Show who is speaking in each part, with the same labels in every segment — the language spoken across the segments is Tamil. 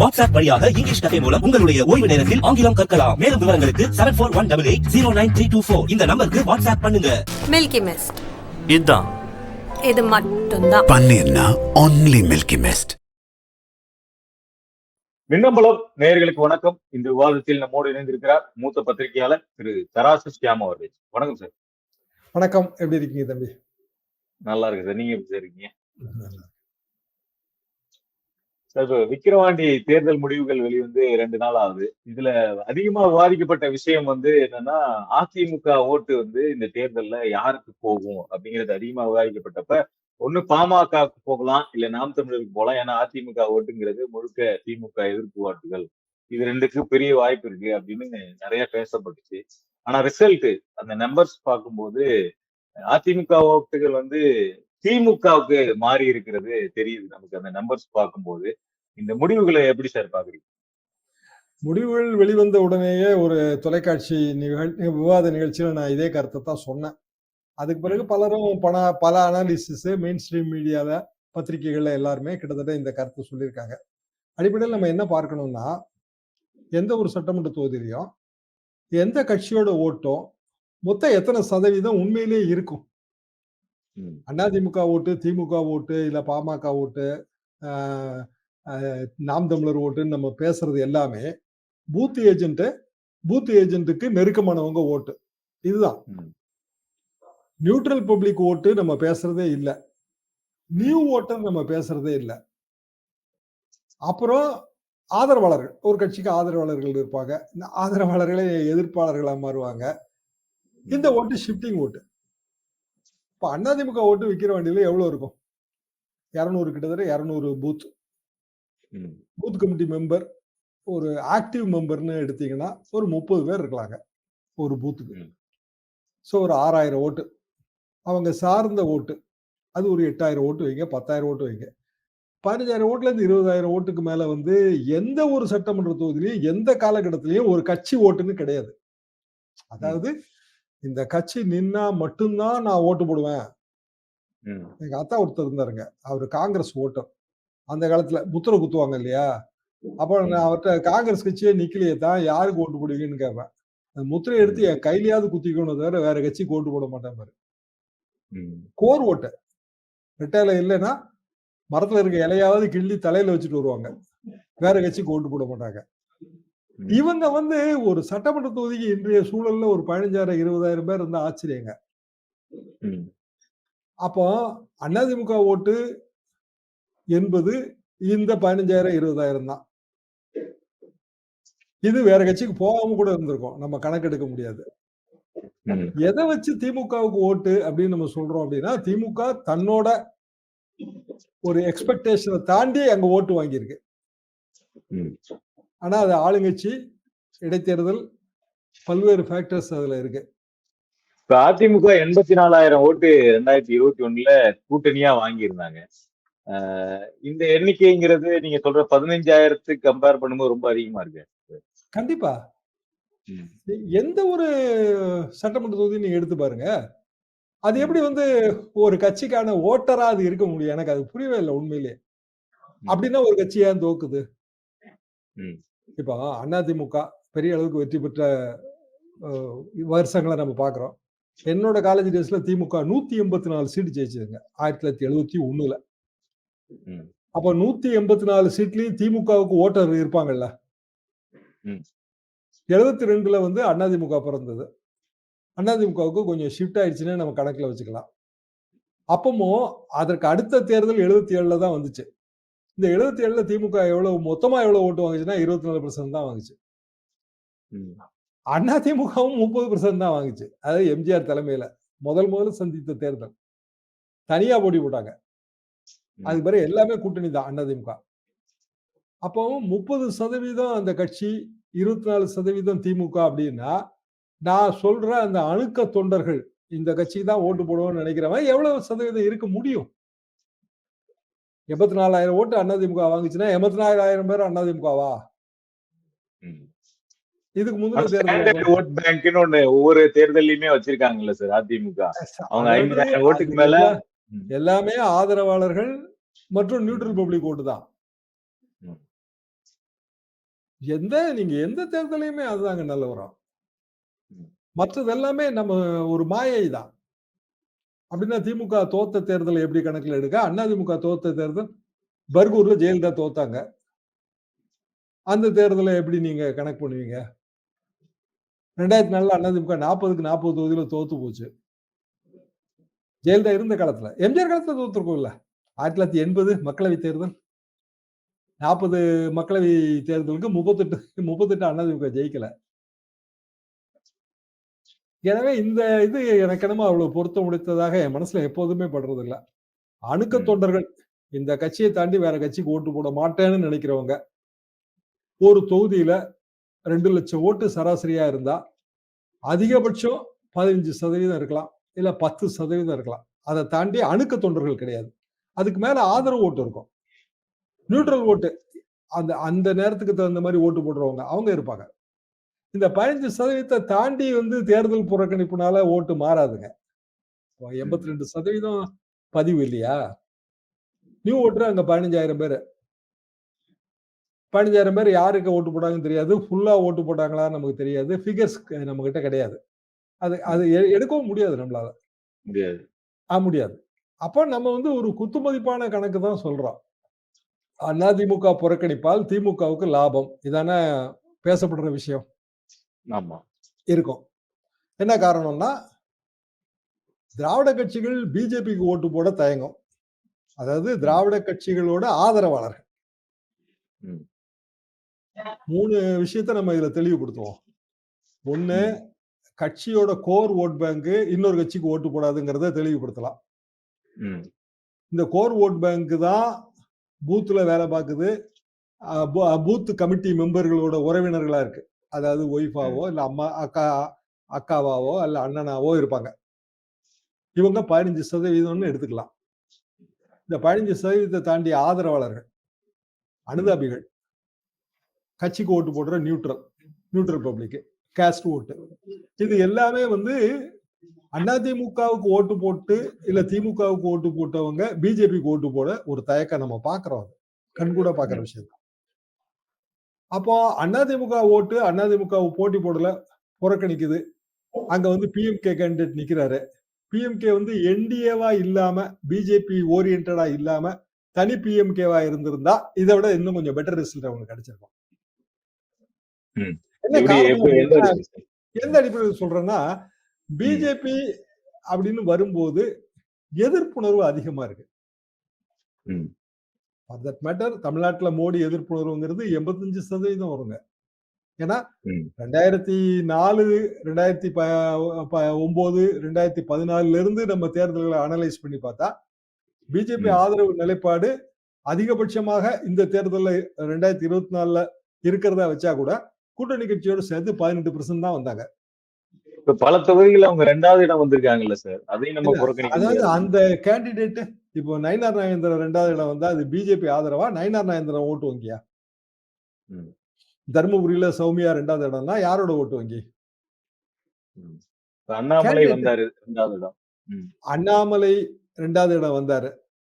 Speaker 1: வாட்ஸ்அப் வழியாக இங்கிலீஷ் கதை மூலம் உங்களுடைய ஓய்வு நேரத்தில் ஆங்கிலம் கற்கலாம். மேலும் விவரங்களுக்கு seven four one double eight zero nine three two four இந்த நம்பருக்கு வாட்ஸ்அப் பண்ணுங்க.
Speaker 2: மில்கி மிஸ்ட்
Speaker 3: இதுதான்
Speaker 2: இது மட்டும்தான்.
Speaker 4: பன்னீர்னா ஒன்லி மில்கி மிஸ்ட்
Speaker 5: மின்னம்பலம் நேயர்களுக்கு வணக்கம். இந்த விவாதத்தில் நம்மோடு இணைந்திருக்கிறார் மூத்த பத்திரிகையாளர் திரு தராசு ஸ்கியாம் அவர்கள். வணக்கம் சார்.
Speaker 6: வணக்கம். எப்படி இருக்கீங்க தம்பி?
Speaker 5: நல்லா இருக்கு சார். நீங்க எப்படி சார் இருக்கீங்க? விக்கிரவாண்டி தேர்தல் முடிவுகள் வெளிவந்து ரெண்டு நாள் ஆகுது. இதுல அதிகமா விவாதிக்கப்பட்ட விஷயம் வந்து என்னன்னா அதிமுக ஓட்டு வந்து இந்த தேர்தல்ல யாருக்கு போகும் அப்படிங்கிறது அதிகமா விவாதிக்கப்பட்டப்ப ஒண்ணு பாமகவுக்கு போகலாம் இல்ல நாம் தமிழருக்கு போகலாம். ஏன்னா அதிமுக ஓட்டுங்கிறது முழுக்க திமுக எதிர்ப்பு ஓட்டுகள் இது ரெண்டுக்கு பெரிய வாய்ப்பு இருக்கு அப்படின்னு நிறைய பேசப்பட்டுச்சு. ஆனா ரிசல்ட் அந்த நம்பர்ஸ் பார்க்கும்போது அதிமுக ஓட்டுகள் வந்து திமுகவுக்கு மாறி இருக்கிறது தெரியுது. நமக்கு அந்த நம்பர்ஸ் பார்க்கும்போது. இந்த முடிவுகளை எப்படி சார் பாக்குறீங்க
Speaker 6: முடிவுகள் வெளிவந்த உடனேயே ஒரு தொலைக்காட்சி நிகழ் விவாத நிகழ்ச்சியில நான் இதே கருத்தை தான் சொன்னேன். அதுக்கு பிறகு பலரும் பண பல அனாலிசிஸ் மெயின் ஸ்ட்ரீம் மீடியால பத்திரிகைகள்ல எல்லாருமே கிட்டத்தட்ட இந்த கருத்தை சொல்லியிருக்காங்க. அடிப்படையில் நம்ம என்ன பார்க்கணும்னா எந்த ஒரு சட்டமன்ற தொகுதியிலையும் எந்த கட்சியோட ஓட்டும் மொத்தம் எத்தனை சதவீதம் உண்மையிலேயே இருக்கும். அதிமுக ஓட்டு திமுக ஓட்டு இல்ல பாமக ஓட்டு நாம் தமிழர் ஓட்டுன்னு நம்ம பேசுறது எல்லாமே பூத் ஏஜென்ட் பூத் ஏஜென்ட்டுக்கு நெருக்கமானவங்க ஓட்டு. இதுதான். நியூட்ரல் பப்ளிக் ஓட்டு நம்ம பேசுறதே இல்லை. நியூ ஓட்டர் நம்ம பேசுறதே இல்லை. அப்புறம் ஆதரவாளர்கள். ஒரு கட்சிக்கு ஆதரவாளர்கள் இருப்பாங்க. இந்த ஆதரவாளர்களே எதிர்ப்பாளர்களா மாறுவாங்க. இந்த ஓட்டு ஷிஃப்டிங் ஓட்டு. இப்போ அதிமுக ஓட்டு விற்கிற வண்டியில எவ்வளவு இருக்கும்? இரநூறு கிட்டத்தட்ட இரநூறு பூத் பூத் கமிட்டி மெம்பர் ஒரு ஆக்டிவ் மெம்பர்னு எடுத்தீங்கன்னா ஒரு முப்பது பேர் இருக்கலாங்க ஒரு பூத்துக்கு. ஸோ ஒரு ஆறாயிரம் ஓட்டு. அவங்க சார்ந்த ஓட்டு அது ஒரு எட்டாயிரம் ஓட்டு வைங்க பத்தாயிரம் ஓட்டு வைங்க. பதினஞ்சாயிரம் ஓட்டுல இருந்து இருபதாயிரம் ஓட்டுக்கு மேல வந்து எந்த ஒரு சட்டமன்ற தொகுதியிலையும் எந்த காலகட்டத்திலையும் ஒரு கட்சி ஓட்டுன்னு கிடையாது. அதாவது இந்த கட்சி நின்னா மட்டும்தான் நான் ஓட்டு போடுவேன்.
Speaker 5: ம்,
Speaker 6: எங்க அத்தா ஒருத்தர் இருந்தாருங்க அவர் காங்கிரஸ் ஓட்டர். அந்த காலத்துல முத்திரை குத்துவாங்க இல்லையா? அப்ப நான் அவர்கிட்ட காங்கிரஸ் கட்சியே நிக்கலையே தான் யாருக்கு ஓட்டு போடுவீங்கன்னு கேட்பேன் முத்திரை எடுத்து என் கையிலயாவது குத்திக்கணும் தவிர வேற கட்சிக்கு ஓட்டு போட மாட்டேன் பாரு. கோர் ஓட்டு. ரெட்டையில இல்லைன்னா மரத்துல இருக்க இலையாவது கிள்ளி தலையில வச்சுட்டு வருவாங்க. வேற கட்சிக்கு ஓட்டு போட மாட்டாங்க. இவங்க வந்து ஒரு சட்டமன்ற தொகுதிக்கு இன்றைய சூழல்ல ஒரு பதினஞ்சாயிரம் இருபதாயிரம் பேர் இருந்தா ஆச்சரியங்க. அப்போ அதிமுக ஓட்டு என்பது இந்த பதினஞ்சாயிரம் இருபதாயிரம் தான். இது வேற கட்சிக்கு போகாம கூட இருந்திருக்கும். நம்ம கணக்கெடுக்க முடியாது. எதை வச்சு திமுகவுக்கு ஓட்டு அப்படின்னு நம்ம சொல்றோம் அப்படின்னா திமுக தன்னோட ஒரு எக்ஸ்பெக்டேஷனை தாண்டி அங்க ஓட்டு வாங்கியிருக்கு. ஆனா அது ஆளுங்கட்சி இடைத்தேர்தல் பல்வேறு ஃபேக்டர்ஸ் அதுல இருக்கு.
Speaker 5: இப்ப அதிமுக எண்பத்தி நாலாயிரம் ஓட்டு ரெண்டாயிரத்தி இருபத்தி ஒண்ணுல கூட்டணியா வாங்கியிருந்தாங்க. இந்த எண்ணிக்கைங்கிறது நீங்க சொல்ற பதினஞ்சாயிரத்துக்கு கம்பேர் பண்ணும்போது ரொம்ப அதிகமா இருக்கு.
Speaker 6: கண்டிப்பா. எந்த ஒரு சட்டமன்ற தொகுதி நீங்க எடுத்து பாருங்க. அது எப்படி வந்து ஒரு கட்சிக்கான ஓட்டரா அது இருக்க முடியும்? எனக்கு அது புரியவே இல்லை உண்மையிலேயே அப்படின்னா ஒரு கட்சி ஏன் தோக்குது. இப்போ அதிமுக பெரிய அளவுக்கு வெற்றி பெற்ற வருஷங்களை நம்ம பார்க்குறோம் என்னோட காலேஜ் டேஸ்ல திமுக நூத்தி எண்பத்தி நாலு சீட் ஜெயிச்சதுங்க. ஆயிரத்தி தொள்ளாயிரத்தி எழுபத்தி ஒண்ணுல. அப்போ நூத்தி எண்பத்தி நாலு சீட்லயும் திமுகவுக்கு ஓட்டர் இருப்பாங்கல்ல. எழுபத்தி ரெண்டுல வந்து அதிமுக பிறந்தது. அதிமுகவுக்கு கொஞ்சம் ஷிஃப்ட் ஆயிடுச்சுன்னு நம்ம கணக்குல வச்சுக்கலாம். அப்பமும் அதற்கு அடுத்த தேர்தல் எழுபத்தி ஏழுல தான் வந்துச்சு. இந்த எழுபத்தி ஏழுல திமுக எவ்வளவு மொத்தமா எவ்வளவு ஓட்டு வாங்குச்சுன்னா இருபத்தி நாலு பர்சன்ட் தான் வாங்குச்சு.
Speaker 5: ம்,
Speaker 6: அதிமுகவும் முப்பது பர்சன்ட் தான் வாங்குச்சு. அதாவது எம்ஜிஆர் தலைமையில முதல் முதல்ல சந்தித்த தேர்தல். தனியா போட்டி போட்டாங்க. அதுக்கு பிறகு எல்லாமே கூட்டணி தான் அதிமுக அப்போ முப்பது சதவீதம் அந்த கட்சி இருபத்தி நாலு சதவீதம் திமுக அப்படின்னா நான் சொல்ற அந்த அணுக்க தொண்டர்கள் இந்த கட்சிக்கு தான் ஓட்டு போடுவோம்னு நினைக்கிறவன் எவ்வளவு சதவீதம் இருக்க முடியும்? எண்பத்தி நாலாயிரம் ஓட்டு அதிமுக வாங்குச்சுன்னா எண்பத்தி நாலாயிரம் பேர் அதிமுகவா. இதுக்கு முந்தின
Speaker 5: ஓட் பேங்க்னு ஒண்ணு ஒவ்வொரு தேர்தலையுமே வச்சிருக்காங்கல்ல சார் அதிமுக. அவங்க ஐம்பதாயிரம் ஓட்டுக்கு மேல.
Speaker 6: எல்லாமே ஆதரவாளர்கள் மற்றும் நியூட்ரல் பப்ளிக் ஓட்டு தான். எந்த நீங்க எந்த தேர்தலையுமே அதுதாங்க நிலவரம். மற்றது எல்லாமே நம்ம ஒரு மாயை தான். அப்படின்னா திமுக தோத்த தேர்தலை எப்படி கணக்குல எடுக்க? அதிமுக தோத்த தேர்தல் பர்கூர்ல ஜெயலலிதா தோத்தாங்க. அந்த தேர்தலை எப்படி நீங்க கணக்கு பண்ணுவீங்க? ரெண்டாயிரத்தி நாலுல அதிமுக நாற்பதுக்கு நாற்பது தொகுதியில தோத்து போச்சு. ஜெயலலிதா இருந்த காலத்துல. எம்ஜிஆர் காலத்துல தோத்துருக்கோம்ல. ஆயிரத்தி தொள்ளாயிரத்தி எண்பது மக்களவை தேர்தல். நாற்பது மக்களவை தேர்தலுக்கு முப்பத்தெட்டு முப்பத்தெட்டு அதிமுக ஜெயிக்கல. எனவே இந்த இது எனக்கு என்னமோ அவ்வளவு பொருத்தம் முடித்ததாக என் மனசுல எப்போதுமே படுறது இல்ல அணுக்க. தொண்டர்கள் இந்த கட்சியை தாண்டி வேற கட்சிக்கு ஓட்டு போட மாட்டேன்னு நினைக்கிறவங்க ஒரு தொகுதியில ரெண்டு லட்சம் ஓட்டு சராசரியா இருந்தா அதிகபட்சம் பதினஞ்சு சதவீதம் இருக்கலாம். இல்லை பத்து சதவீதம் இருக்கலாம். அதை தாண்டி அணுக்க தொண்டர்கள் கிடையாது. அதுக்கு மேல ஆதரவு ஓட்டு இருக்கும். நியூட்ரல் ஓட்டு அந்த அந்த நேரத்துக்கு தகுந்த மாதிரி ஓட்டு போடுறவங்க அவங்க இருப்பாங்க. இந்த பதினஞ்சு சதவீதத்தை தாண்டி வந்து தேர்தல் புறக்கணிப்புனால ஓட்டு மாறாதுங்க. எண்பத்தி ரெண்டு சதவீதம் பதிவு இல்லையா? நியூ ஓட்டர் அங்க பதினஞ்சாயிரம் பேர். பதினஞ்சாயிரம் பேர் யாருக்கு ஓட்டு போட்டாங்கன்னு தெரியாது. ஃபுல்லா ஓட்டு போட்டாங்களான்னு நமக்கு தெரியாது. ஃபிகர்ஸ் நம்ம கிட்ட கிடையாது. அது அது எ- எடுக்கவும் முடியாது நம்மளால.
Speaker 5: முடியாது.
Speaker 6: ஆ முடியாது. அப்ப நம்ம வந்து ஒரு குத்துமதிப்பான கணக்கு தான் சொல்றோம். அதிமுக புறக்கணிப்பால் திமுகவுக்கு லாபம். இதானே பேசப்படுற விஷயம்.
Speaker 5: ஆமா.
Speaker 6: இருக்கும். என்ன காரணம்னா திராவிட கட்சிகள் பிஜேபிக்கு ஓட்டு போட தயங்கும். அதாவது திராவிட கட்சிகளோட ஆதரவாளர்கள். மூணு விஷயத்த நம்ம இதுல தெளிவுபடுத்துவோம். ஒண்ணு கட்சியோட கோர் ஓட் பேங்க் இன்னொரு கட்சிக்கு ஓட்டு போடாதுங்கிறத தெளிவுபடுத்தலாம். இந்த கோர் ஓட் பேங்க் தான் பூத்துல வேலை பார்க்குது. அஹ் பூ- பூத் கமிட்டி மெம்பர்களோட உறவினர்களா இருக்கு. அதாவது ஒய்ஃபாவோ இல்ல அம்மா அக்கா அக்காவாவோ இல்ல அண்ணனாவோ இருப்பாங்க. இவங்க பதினஞ்சு சதவீதம்னு எடுத்துக்கலாம். இந்த பதினஞ்சு சதவீதத்தை தாண்டி ஆதரவாளர்கள் அனுதாபிகள் கட்சிக்கு ஓட்டு போடுற நியூட்ரல் நியூட்ரல் பப்ளிக் கேஸ்ட் ஓட்டு இது எல்லாமே வந்து அதிமுகவுக்கு ஓட்டு போட்டு இல்ல திமுகவுக்கு ஓட்டு போட்டவங்க பிஜேபிக்கு ஓட்டு போட ஒரு தயக்கம் நம்ம பாக்குறோம் அது. கண்கூட பாக்குற விஷயம் தான். அப்போ அதிமுக ஓட்டு அதிமுக போட்டி போடல புறக்கணிக்குது. அங்க வந்து பிஎம்கே கேண்டிடேட் நிக்கிறாரு. பிஎம்கே வந்து என்டிஏவா இல்லாம பிஜேபி ஓரியன்டா இல்லாம தனி பிஎம்கேவா இருந்திருந்தா இதை விட இன்னும் கொஞ்சம் பெட்டர் ரிசல்ட் அவங்களுக்கு கிடைச்சிருக்கும்.
Speaker 5: எந்த
Speaker 6: அடிப்படையில் சொல்றேன்னா பிஜேபி அப்படின்னு வரும்போது எதிர்ப்புணர்வு அதிகமா இருக்கு. ஃபார் தட் மேட்டர் தமிழ்நாட்டுல மோடி எதிர்ப்புணர்வுங்கிறது எண்பத்தஞ்சு சதவீதம் வருங்க ஏன்னா. ரெண்டாயிரத்தி நாலு ரெண்டாயிரத்தி ப ஒன்பது ரெண்டாயிரத்தி பதினாலுல இருந்து நம்ம தேர்தல்களை அனலைஸ் பண்ணி பார்த்தா பிஜேபி. ஆதரவு நிலைப்பாடு அதிகபட்சமாக இந்த தேர்தல்ல ரெண்டாயிரத்தி இருபத்தி நாலுல இருக்கிறதா வச்சா கூட கூட்டணி கட்சியோட சேர்த்து பதினெட்டு பெர்சன்ட் தான் வந்தாங்க.
Speaker 5: இப்ப பல தொகுதிகள் அவங்க ரெண்டாவது இடம் வந்திருக்காங்கல்ல சார் அதையும் நம்ம புறக்கணிக்க
Speaker 6: அதாவது. அந்த கேண்டிடேட் இப்போ நயினார் நாகேந்திரன் ரெண்டாவது இடம் வந்தா அது பிஜேபி ஆதரவா நயினார் நாகேந்திரன் ஓட்டு வங்கியா. தருமபுரியில சௌமியா ரெண்டாவது இடம்னா யாரோட ஓட்டு வங்கி?
Speaker 5: அண்ணாமலை. வந்தாரு ரெண்டாவது இடம்.
Speaker 6: அண்ணாமலை ரெண்டாவது இடம் வந்தாரு.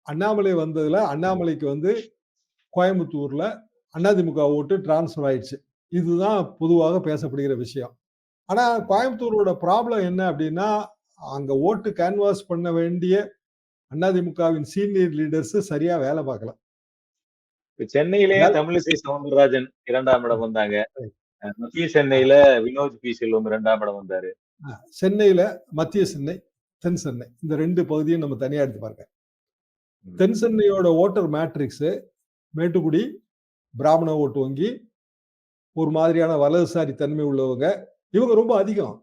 Speaker 6: அண்ணாமலை வந்ததுல அண்ணாமலைக்கு வந்து கோயம்புத்தூர்ல அதிமுக ஓட்டு டிரான்ஸ்ஃபர் ஆயிடுச்சு. இதுதான் பொதுவாக பேசப்படுகிற விஷயம். ஆனா கோயம்புத்தூரோட ப்ராப்ளம் என்ன அப்படின்னா அங்க ஓட்டு கேன்வாஸ் பண்ண வேண்டிய அதிமுகவின் சீனியர் லீடர்ஸ் சரியா வேலை பார்க்கல.
Speaker 5: சென்னையிலேயே தமிழிசை சவுந்தரராஜன் இரண்டாம் இடம் வந்தாங்க. மத்திய சென்னையில வினோத் பி செல்வம் இரண்டாம் இடம் வந்தாரு.
Speaker 6: சென்னையில மத்திய சென்னை தென் சென்னை இந்த ரெண்டு பகுதியும் நம்ம தனியா எடுத்து பாருங்க. தென் சென்னையோட ஓட்டர் மேட்ரிக்ஸ் மேட்டுக்குடி பிராமண ஓட்டு வங்கி ஒரு மாதிரியான வலதுசாரி தன்மை உள்ளவங்க இவங்க ரொம்ப அதிகம்.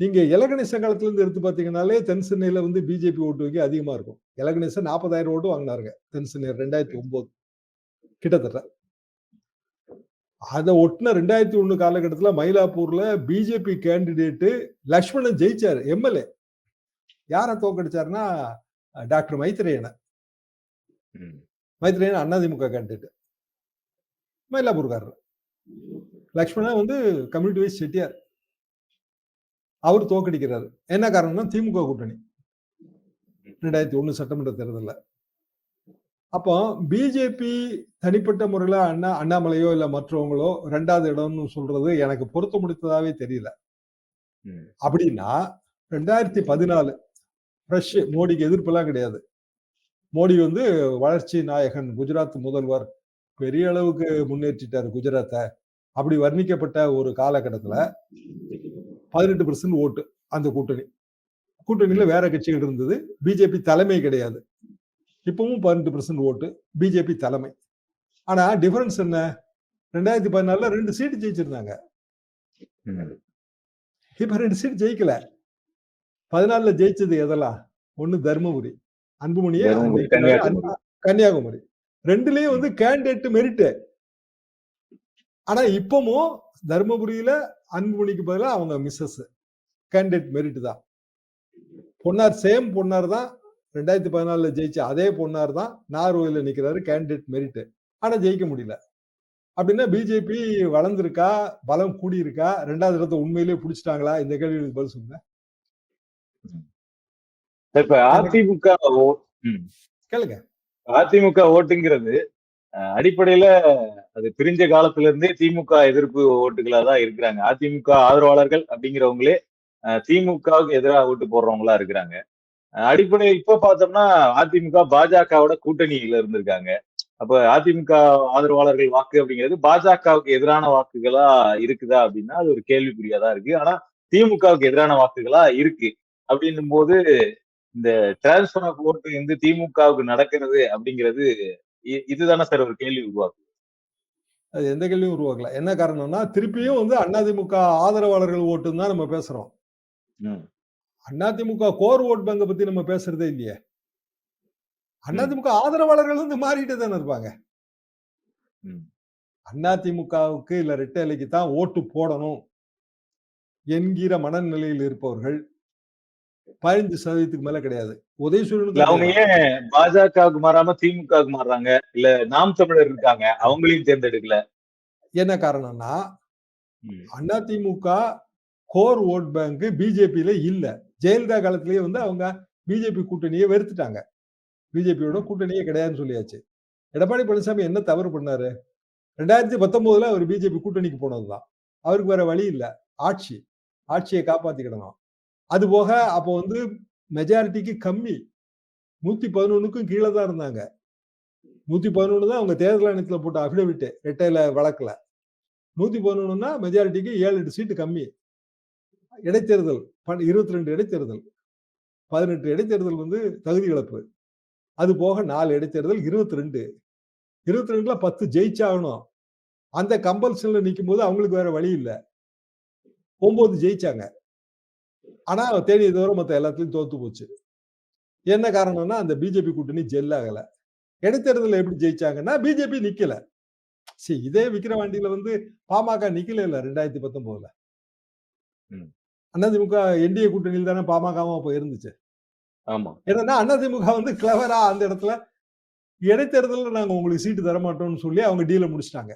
Speaker 6: நீங்க இலகணேச காலத்துல இருந்து எடுத்து பாத்தீங்கன்னாலே தென் சென்னையில வந்து பிஜேபி ஓட்டு வங்கி அதிகமா இருக்கும். இலகணேசன் நாற்பதாயிரம் ஓட்டு வாங்கினாருங்க தென் சென்னை ரெண்டாயிரத்தி ஒன்பது கிட்டத்தட்ட. அதை ஒட்டின ரெண்டாயிரத்தி ஒண்ணு காலகட்டத்துல மயிலாப்பூர்ல பிஜேபி கேண்டிடேட்டு லக்ஷ்மணன் ஜெயிச்சாரு எம்எல்ஏ. யாரை தோக்கடிச்சாருன்னா டாக்டர் மைத்ரேயனை. மைத்ரேயன் அதிமுக கேண்டிடேட் மயிலாப்பூர்காரர். லக்ஷ்மணன் வந்து கம்யூனிட்டி வைஸ் செட்டியார். அவர் தோக்கடிக்கிறாரு என்ன காரணம்னா திமுக கூட்டணி. ரெண்டாயிரத்தி ஒண்ணு சட்டமன்ற தேர்தல்ல. அப்போ பிஜேபி தனிப்பட்ட முறையில அண்ணா அண்ணாமலையோ இல்ல மற்றவங்களோ ரெண்டாவது இடம்னு சொல்றது எனக்கு பொருத்த முடித்ததாவே தெரியல. அப்படின்னா ரெண்டாயிரத்தி பதினாலு ஃப்ரெஷ் மோடிக்கு எதிர்ப்பெல்லாம் கிடையாது. மோடி வந்து வளர்ச்சி நாயகன் குஜராத் முதல்வர் பெரிய அளவுக்கு முன்னேற்றிட்டார் குஜராத்தை. அப்படி வர்ணிக்கப்பட்ட ஒரு காலகட்டத்துல பதினெட்டு பெர்சன்ட் ஓட்டு அந்த கூட்டணி. கூட்டணியில வேற கட்சிகள் இருந்தது. பிஜேபி தலைமை கிடையாது. இப்பவும் பதினெட்டு பெர்சன்ட் ஓட்டு பிஜேபி தலைமை. ஆனா டிஃபரன்ஸ் என்ன? ரெண்டாயிரத்தி பதினாலுல ரெண்டு சீட்டு ஜெயிச்சிருந்தாங்க. இப்ப ரெண்டு சீட் ஜெயிக்கல. பதினாலுல ஜெயிச்சது எதெல்லாம்? ஒண்ணு தர்மபுரி. அன்புமணியே
Speaker 5: கன்னியாகுமரி.
Speaker 6: ரெண்டுலயும் வந்து கேண்டிடேட் மெரிட் ஆனா இப்பவும் தர்மபுரியில அன்புமணிக்கு பதிலா அவங்க மிஸ்ஸஸ் கேண்டிடேட் மெரிட் தான். பொன்னார் சேம் பொன்னார் தான். ரெண்டாயிரத்தி பதினாலுல ஜெயிச்ச அதே பொன்னார் தான் நார்வேல நிக்கிறாரு கேண்டிடேட் மெரிட் ஆனா ஜெயிக்க முடியல. அப்படின்னா பிஜேபி வளர்ந்திருக்கா? பலம் கூடி இருக்கா ரெண்டாவது இடத்தை உண்மையிலேயே பிடிச்சிட்டாங்களா? இந்த கேள்விகளுக்கு பதில் சொல்லுங்க.
Speaker 5: இப்ப அதிமுக.
Speaker 6: கேளுங்க.
Speaker 5: அதிமுக ஓட்டுங்கிறது அடிப்படையில அது பிரிஞ்ச காலத்துல இருந்தே திமுக எதிர்ப்பு ஓட்டுகளா தான் இருக்கிறாங்க. அதிமுக ஆதரவாளர்கள் அப்படிங்கிறவங்களே அஹ், திமுகவுக்கு எதிராக ஓட்டு போடுறவங்களா இருக்கிறாங்க. அஹ், இப்ப பார்த்தோம்னா அதிமுக பாஜகவோட கூட்டணியில இருந்திருக்காங்க. அப்ப அதிமுக ஆதரவாளர்கள் வாக்கு அப்படிங்கிறது பாஜகவுக்கு எதிரான வாக்குகளா இருக்குதா அப்படின்னா அது ஒரு கேள்விக்குறியா தான் இருக்கு. ஆனா திமுகவுக்கு எதிரான வாக்குகளா இருக்கு. அப்படின்னும் போது இந்த டிரான்ஸ்பர் ஆஃப் ஓட்டு வந்து திமுகவுக்கு நடக்கிறது அப்படிங்கிறது இதுதானே சார் ஒரு கேள்வி உருவாக்கும்
Speaker 6: அது எந்த கேள்வியும் உருவாக்கல. என்ன காரணம்னா திருப்பியும் வந்து அதிமுக ஆதரவாளர்கள் ஓட்டுன்னு தான் நம்ம பேசுறோம். அதிமுக கோர் ஓட் பேங்க பத்தி நம்ம பேசுறதே இல்லையே. அதிமுக ஆதரவாளர்கள் வந்து மாறிட்டு தானே இருப்பாங்க. அதிமுகவுக்கு இல்ல ரெட்டலைக்கு தான் ஓட்டு போடணும் என்கிற மனநிலையில் இருப்பவர்கள் பதினஞ்சு சதவீதத்துக்கு மேல கிடையாது.
Speaker 5: இல்ல
Speaker 6: உதயசூரனுக்கு
Speaker 5: அவங்க ஏன் பாஜகவுக்கு மாறாம திமுகவுக்கு மாறுறாங்க. இல்ல நாம் தமிழர் இருக்காங்க. அவங்களையும் தேர்ந்தெடுக்கல.
Speaker 6: என்ன காரணம்னா
Speaker 5: ம்.
Speaker 6: அதிமுக கோர் ஓட் பேங்க் பிஜேபியில இல்ல. ஜெயலலிதா காலத்திலேயே வந்து அவங்க பிஜேபி கூட்டணியை வெறுத்துட்டாங்க. பிஜேபியோட கூட்டணியே கிடையாதுன்னு சொல்லியாச்சு. எடப்பாடி பழனிசாமி என்ன தவறு பண்ணாரு? ரெண்டாயிரத்தி பத்தொன்பதுல அவர் பிஜேபி கூட்டணிக்கு போனதுதான். அவருக்கு வேற வழி இல்ல. ஆட்சி. ஆட்சியை காப்பாத்திக்கிடணும். அது போக அப்போ வந்து மெஜாரிட்டிக்கு கம்மி. நூத்தி பதினொன்னுக்கும் கீழே தான் இருந்தாங்க. நூத்தி பதினொன்னு தான் அவங்க தேர்தல் ஆணையத்தில் போட்ட அஃபிடவிட்டு ரெட்டையில வழக்குல. நூத்தி பதினொன்னுனா மெஜாரிட்டிக்கு ஏழு எட்டு சீட்டு கம்மி. இடைத்தேர்தல் இருபத்தி ரெண்டு இடைத்தேர்தல். பதினெட்டு இடைத்தேர்தல் வந்து தகுதி இழப்பு. அது போக நாலு இடைத்தேர்தல் இருபத்தி ரெண்டு இருபத்தி ரெண்டுல பத்து ஜெயிச்சாகணும். அந்த கம்பல்ஷன்ல நிற்கும் போது அவங்களுக்கு வேற வழி இல்லை. ஒன்பது ஜெயிச்சாங்க. ஆனா தேடிய தவிர மத்த எல்லாத்துலயும் தோத்து போச்சு. என்ன காரணம்னா அந்த பிஜேபி கூட்டணி ஜெல் ஆகல. இடைத்தேர்தலில் எப்படி ஜெயிச்சாங்கன்னா பிஜேபி நிக்கல. சரி இதே விக்கிரவாண்டியில வந்து பாமக நிக்கல இல்ல ரெண்டாயிரத்தி பத்தொன்பதுல. அதிமுக என்டிஏ கூட்டணியில் தானே பாமகவும் அப்ப இருந்துச்சு.
Speaker 5: ஆமா.
Speaker 6: என்னன்னா அதிமுக வந்து கிளவரா அந்த இடத்துல இடைத்தேர்தலில் நாங்க உங்களுக்கு சீட்டு தர மாட்டோம்னு சொல்லி அவங்க டீல முடிச்சிட்டாங்க.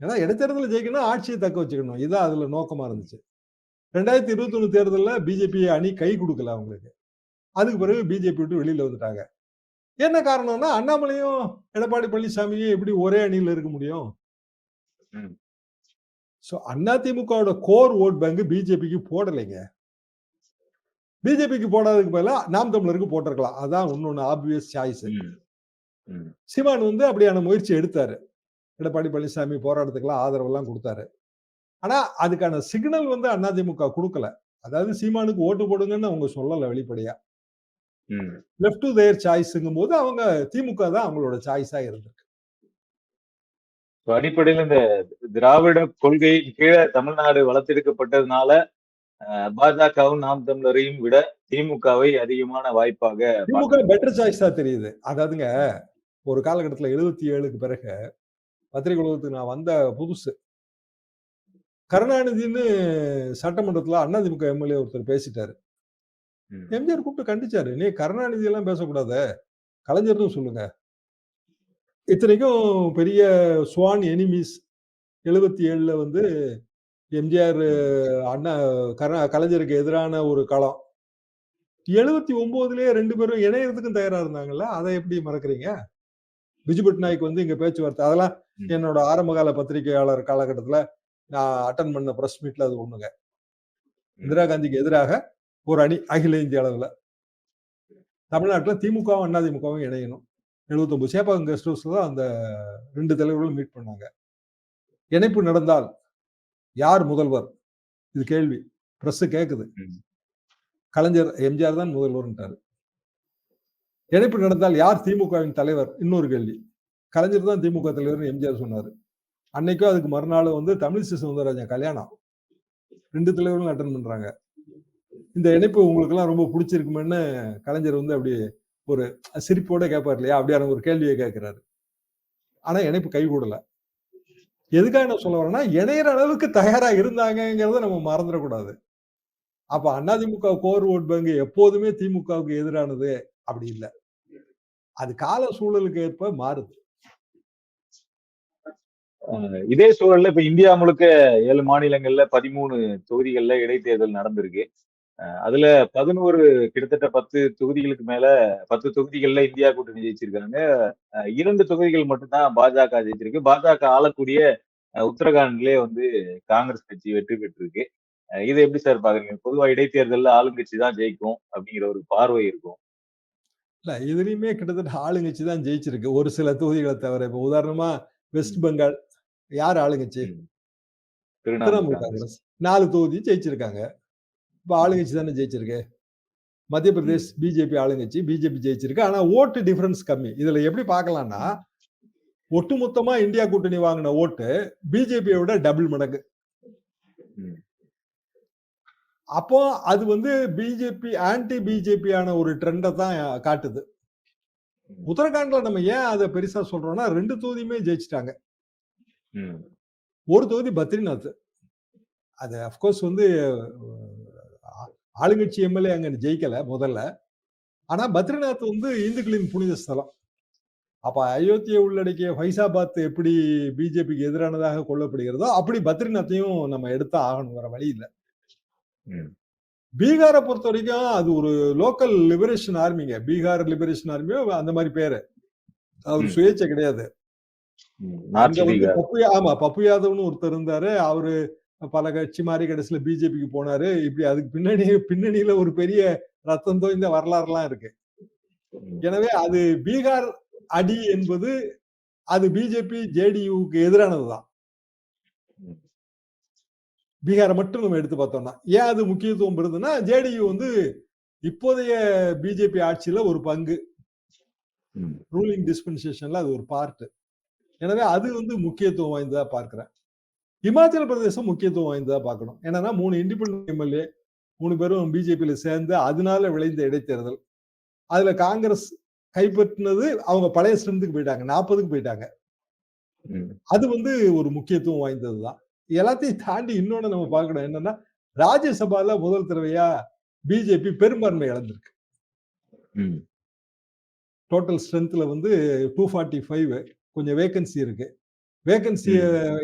Speaker 6: ஏன்னா இடைத்தேர்தலில் ஜெயிக்கணும் ஆட்சியை தக்க வச்சுக்கணும். இதான் அதுல நோக்கமா இருந்துச்சு. ரெண்டாயிரத்தி இருபத்தி ஒண்ணு தேர்தலில் பிஜேபி அணி கை கொடுக்கல அவங்களுக்கு. அதுக்கு பிறகு பிஜேபி விட்டு வெளியில வந்துட்டாங்க. என்ன காரணம்னா அண்ணாமலையும் எடப்பாடி பழனிசாமியும் எப்படி ஒரே அணியில இருக்க முடியும். சோ அதிமுகவோட கோர் ஓட் பேங்க் பிஜேபிக்கு போடலைங்க. பிஜேபிக்கு போடாததுக்கு பதிலா நாம் தமிழருக்கு போட்டிருக்கலாம். அதான் இன்னொன்னு ஆப்வியஸ் சாய்ஸ். சீமான் வந்து அப்படியான முயற்சி எடுத்தாரு. எடப்பாடி பழனிசாமி போராட்டத்துக்கெல்லாம் ஆதரவெல்லாம் கொடுத்தாரு. ஆனா அதுக்கான சிக்னல் வந்து அதிமுக கொடுக்கல. அதாவது சீமானுக்கு ஓட்டு போடுங்கன்னு அவங்க சொல்லல வெளிப்படையா. லெஃப்ட் டு தேர் சாய்ஸுங்கும் போது அவங்க திமுக தான் அவங்களோட சாய்ஸா இருந்திருக்கு.
Speaker 5: அடிப்படையில இந்த திராவிட கொள்கை கீழே தமிழ்நாடு வளர்த்தெடுக்கப்பட்டதுனால பாஜகவும் நாம் தமிழரையும் விட திமுகவை அதிகமான வாய்ப்பாக
Speaker 6: திமுக பெட்டர் சாய்ஸா தெரியுது. அதாவதுங்க ஒரு காலகட்டத்துல எழுபத்தி ஏழுக்கு பிறகு பத்திரிகை உலகத்துக்கு நான் வந்த புதுசு. கருணாநிதினு சட்டமன்றத்துல அதிமுக எம்எல்ஏ ஒருத்தர் பேசிட்டாரு. எம்ஜிஆர் கூப்பிட்டு கண்டிச்சாரு. நீ கருணாநிதி எல்லாம் பேசக்கூடாது. கலைஞர்னு சொல்லுங்க. இத்தனைக்கும் பெரிய ஸ்வான் எனிமீஸ் எழுபத்தி ஏழுல வந்து எம்ஜிஆர் அண்ணா கருணா கலைஞருக்கு எதிரான ஒரு களம். எழுபத்தி ஒன்பதுலயே ரெண்டு பேரும் இணையறதுக்கும் தயாரா இருந்தாங்கல்ல? அதை எப்படி மறக்கறீங்க? பிஜு பட்நாயக் வந்து இங்க பேச்சுவார்த்தை அதெல்லாம். என்னோட ஆரம்பகால பத்திரிகையாளர் காலகட்டத்துல நான் அட்டன் பண்ண பிரஸ் மீட்ல அது ஒண்ணுங்க. இந்திரா காந்திக்கு எதிராக ஒரு அணி அகில இந்திய அளவுல. தமிழ்நாட்டுல திமுகவும் அதிமுகவும் இணையணும். எழுபத்தொன்பது சேப்பாக்கம் கெஸ்ட் ஹவுஸ்ல தான் அந்த ரெண்டு தலைவர்களும் மீட் பண்ணாங்க. இணைப்பு நடந்தால் யார் முதல்வர்? இது கேள்வி. பிரஸ் கேக்குது.
Speaker 5: ம்.
Speaker 6: கலைஞர் எம்ஜிஆர் தான் முதல்வர்ன்றாரு இணைப்பு நடந்தால் யார் திமுகவின் தலைவர்? இன்னொரு கேள்வி. கலைஞர் தான் திமுக தலைவர் எம்ஜிஆர் சொன்னாரு. அன்னைக்கும் அதுக்கு மறுநாள் வந்து தமிழிசை சவுந்தரராஜன் கல்யாணம். ரெண்டு தலைவர்களும் அட்டன் பண்றாங்க. இந்த இணைப்பு உங்களுக்கு எல்லாம் ரொம்ப பிடிச்சிருக்குமேன்னு கலைஞர் வந்து அப்படி ஒரு சிரிப்போட கேட்பார் இல்லையா? அப்படியான ஒரு கேள்வியை கேட்கிறாரு. ஆனா இணைப்பு கைகூடல எதுக்காக நான் சொல்ல வரேன்னா இணையற அளவுக்கு தயாரா இருந்தாங்கங்கிறத நம்ம மறந்துடக்கூடாது. அப்ப அதிமுக கோர் ஓட் பேங்க் எப்போதுமே திமுகவுக்கு எதிரானது அப்படி இல்லை. அது கால சூழலுக்கு ஏற்ப மாறுது.
Speaker 5: இதே சூழல்ல இப்ப இந்தியா முழுக்க ஏழு மாநிலங்கள்ல பதிமூணு தொகுதிகள்ல இடைத்தேர்தல் நடந்திருக்கு. அதுல பதினோரு கிட்டத்தட்ட பத்து தொகுதிகளுக்கு மேல பத்து தொகுதிகள்ல இந்தியா கூட்டணி ஜெயிச்சிருக்காங்க. இரண்டு தொகுதிகள் மட்டும்தான் பாஜக ஜெயிச்சிருக்கு. பாஜக ஆளக்கூடிய உத்தரகாண்ட்லயே வந்து காங்கிரஸ் கட்சி வெற்றி பெற்றிருக்கு. இதை எப்படி சார் பாக்குறீங்க? பொதுவா இடைத்தேர்தல்ல ஆளுங்கட்சி தான் ஜெயிக்கும் அப்படிங்கிற ஒரு பார்வை இருக்கும்.
Speaker 6: இல்ல இதுலயுமே கிட்டத்தட்ட ஆளுங்கட்சி தான் ஜெயிச்சிருக்கு. ஒரு சில தொகுதிகளை தவிர இப்ப உதாரணமா வெஸ்ட் பெங்கால் யார் ஆளுங்கட்சி.
Speaker 5: திரிணாமுல் காங்கிரஸ்.
Speaker 6: நாலு தொகுதி ஜெயிச்சிருக்காங்க. இப்ப ஆளுங்கட்சி தானே ஜெயிச்சிருக்கு? மத்திய பிரதேஷ் பிஜேபி ஆளுங்கட்சி பிஜேபி ஜெயிச்சிருக்கு. ஆனா ஓட்டு டிஃபரன்ஸ் கம்மி. இதுல எப்படி பார்க்கலாம்னா ஒட்டுமொத்தமா இந்தியா கூட்டணி வாங்கின ஓட்டு பிஜேபியை விட டபுள் மடங்கு. அப்போ அது வந்து பிஜேபி ஆன்டி பிஜேபியான ஒரு ட்ரெண்டை தான் காட்டுது. உத்தரகாண்ட்ல நம்ம ஏன் அதை பெருசா சொல்றோம்னா ரெண்டு தொகுதியுமே ஜெயிச்சிட்டாங்க.
Speaker 5: ம்.
Speaker 6: ஒரு தொகுதி பத்ரிநாத். அது அப்கோர்ஸ் வந்து அஹ், ஆளுங்கட்சி எம்எல்ஏ அங்க ஜெயிக்கல முதல்ல. ஆனா பத்ரிநாத் வந்து இந்துக்களின் புனித ஸ்தலம். அப்ப அயோத்தியை உள்ளடக்கிய ஃபைசாபாத் எப்படி பிஜேபிக்கு எதிரானதாக கொள்ளப்படுகிறதோ அப்படி பத்ரிநாத்தையும் நம்ம எடுத்தா ஆகணும் வேற வழி இல்லை.
Speaker 5: ம்.
Speaker 6: பீகாரை பொறுத்த வரைக்கும் அது ஒரு லோக்கல் லிபரேஷன் ஆர்மிங்க பீகார் லிபரேஷன் ஆர்மியோ அந்த மாதிரி பேரு. அவர்
Speaker 5: ம்.
Speaker 6: சுயேட்சை கிடையாது
Speaker 5: ம்.
Speaker 6: அங்க
Speaker 5: நார்த்
Speaker 6: வந்து
Speaker 5: பீகார்
Speaker 6: பப்பு ஆமா பப்பு யாதவ்னு ஒருத்தர் இருந்தாரு. அவரு பல கட்சி மாறி கடைசியில பிஜேபிக்கு போனாரு. இப்படி அதுக்கு பின்னணி பின்னணியில ஒரு பெரிய ரத்தம் தோய்ந்த வரலாறுலாம் இருக்கு. எனவே அது பீகார் அடி என்பது அது பிஜேபி ஜேடியுக்கு எதிரானதுதான். பீகாரை மட்டும் நம்ம எடுத்து பார்த்தோம்னா. ஏன் அது முக்கியத்துவம் பெறுதுன்னா ஜேடியு வந்து இப்போதைய பிஜேபி ஆட்சியில ஒரு பங்கு. ரூலிங் டிஸ்பென்சேஷன்ல அது ஒரு பார்ட் எனவே அது வந்து முக்கியத்துவம் வாய்ந்ததா பார்க்கிறேன். இமாச்சல பிரதேசம் முக்கியத்துவம் வாய்ந்ததா பார்க்கணும். என்னன்னா மூணு இண்டிபெண்டன்ட் எம்எல்ஏ மூணு பேரும் பிஜேபியில சேர்ந்து அதனால விளைந்த இடைத்தேர்தல். அதுல காங்கிரஸ் கைப்பற்றினது அவங்க பழைய ஸ்ட்ரென்த்துக்கு போயிட்டாங்க. நாற்பதுக்கு போயிட்டாங்க. அது வந்து ஒரு முக்கியத்துவம் வாய்ந்ததுதான். எல்லாத்தையும் தாண்டி இன்னொன்னு நம்ம பார்க்கணும். என்னன்னா ராஜ்யசபால முதல் தடவையா பிஜேபி பெரும்பான்மை இழந்திருக்கு. டோட்டல் ஸ்ட்ரென்த்ல வந்து டூ ஃபார்ட்டி ஃபைவ் கொஞ்சம் வேகன்சி இருக்கு. வேகன்சி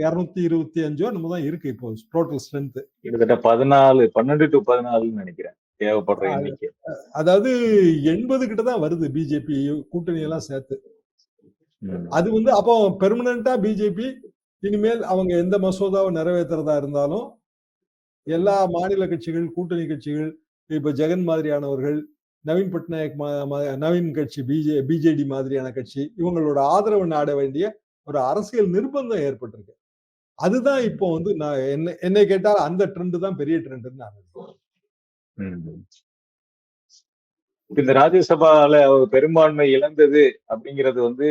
Speaker 6: இருநூத்தி இருபத்தி அஞ்சோ நம்ம தான் இருக்கு இப்போ டோட்டல் ஸ்ட்ரென்த்
Speaker 5: கிட்டத்தட்ட பதினாலு பன்னெண்டு டு பதினாலுன்னு நினைக்கிறேன் தேவைப்படுற எண்ணிக்கை.
Speaker 6: அதாவது எண்பது கிட்ட தான் வருது பிஜேபி கூட்டணி எல்லாம் சேர்த்து. அது வந்து அப்போ பெர்மனண்டா பிஜேபி இனிமேல் அவங்க எந்த மசோதாவை நிறைவேற்றுறதா இருந்தாலும் எல்லா மாநில கட்சிகள் கூட்டணி கட்சிகள் இப்ப ஜெகன் மாதிரியானவர்கள் நவீன் பட்நாயக் நவீன் கட்சி பிஜே பிஜேடி மாதிரியான கட்சி இவங்களோட ஆதரவு நாட வேண்டிய ஒரு அரசியல் நிர்பந்தம் ஏற்பட்டிருக்கு. அதுதான் இப்போ வந்து நான் என்ன என்னை கேட்டால் அந்த ட்ரெண்ட் தான் பெரிய ட்ரெண்ட்னு நான்
Speaker 5: இந்த ராஜ்யசபால பெரும்பான்மை இழந்தது அப்படிங்கிறது வந்து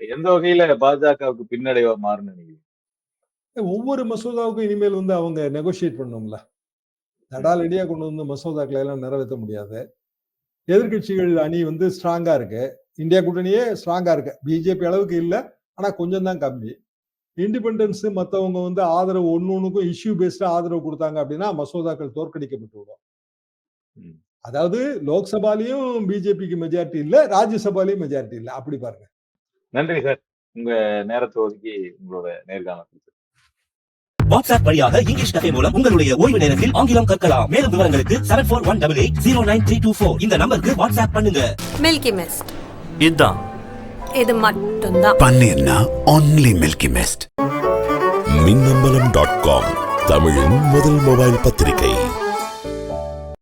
Speaker 5: எந்த வகையில பாஜகவுக்கு பின்னடைவா மாறுன்னு
Speaker 6: ஒவ்வொரு மசோதாவுக்கும் இனிமேல் வந்து அவங்க நெகோஷியேட் பண்ணணும்ல. தடாலடியா கொண்டு வந்து மசோதாக்களை எல்லாம் நிறைவேற்ற முடியாது. எதிர்க்கட்சிகள் அணி வந்து ஸ்ட்ராங்கா இருக்கு. இந்தியா கூட்டணியே ஸ்ட்ராங்கா இருக்கு. பிஜேபி அளவுக்கு இல்ல. ஆனா கொஞ்சம் தான் கம்மி. இண்டிபெண்டன்ஸ் மத்தவங்க வந்து ஆதரவு ஒன்னு ஒண்ணுக்கும் இஷ்யூ பேஸ்டா ஆதரவு கொடுத்தாங்க அப்படின்னா மசோதாக்கள் தோற்கடிக்கப்பட்டு விடும். அதாவது லோக்சபாலையும் பிஜேபிக்கு மெஜாரிட்டி இல்ல ராஜ்யசபாலையும் மெஜாரிட்டி இல்ல. அப்படி பாருங்க.
Speaker 5: நன்றி சார். உங்க நேரத்தை ஒதுக்கி உங்களோட நேர்காணல்
Speaker 1: வாட்ஸ்அப் வழியாக இங்கிலீஷ் கஃபே மூலம் உங்களுடைய ஓய்வு நேரத்தில் ஆங்கிலம் கற்கலாம். மேலும் விவரங்களுக்கு seven four one double eight zero nine three two four இந்த நம்பருக்கு வாட்ஸ்அப் பண்ணுங்க.
Speaker 2: மில்கி மிஸ்ட்
Speaker 3: இதுதான்.
Speaker 2: இது மட்டும்தான்.
Speaker 4: பன்னீர்னா only milky mist
Speaker 7: Minnambalam dot com தமிழின் முதல் மொபைல் பத்திரிகை.